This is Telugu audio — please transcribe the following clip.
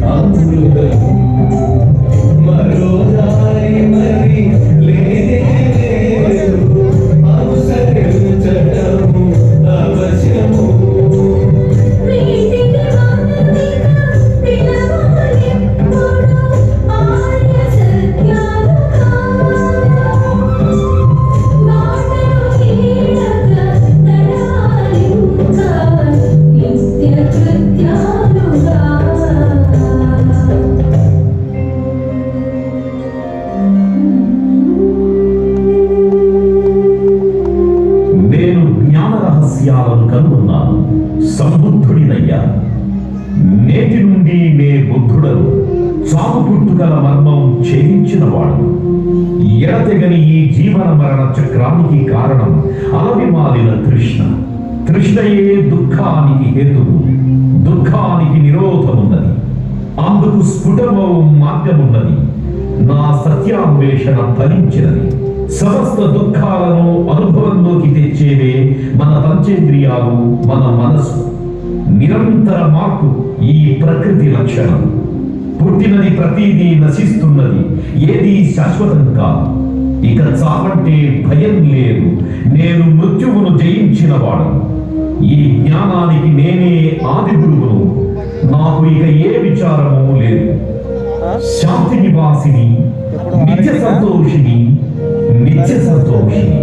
நான் రహస్యాలను సంబుద్ధుడినయ్యా నేటి నుండి నే బుద్ధుడను. చావు పుట్టుకల మర్మం ఛేదించినవాడు. ఎడతెగని ఈ జీవన మరణ చక్రానికి కారణం అలవిమాలిన తృష్ణ. తృష్ణయే దుఃఖానికి హేతువు. దుఃఖానికి నిరోధమున్నది. అందుకు స్ఫుటమౌ మార్గమున్నది. నా సత్యాన్వేషణ ఫలించినది. సమస్త దుఃఖ మన మనసు నిరంతర మార్పు ఈ ప్రకృతి లక్షణం. పుట్టినది ప్రతిదీ నశిస్తున్నది ఏది శాశ్వతం కాదు. ఇక చావంటే భయం లేదు నేను మృత్యువును జయించిన వాడు ఈ జ్ఞానానికి నేనే ఆది గురువును నాకు ఇక ఏ విచారము లేదు. శాంతి నివాసిని నిత్య సంతోషిని నిత్య సంతోషిని.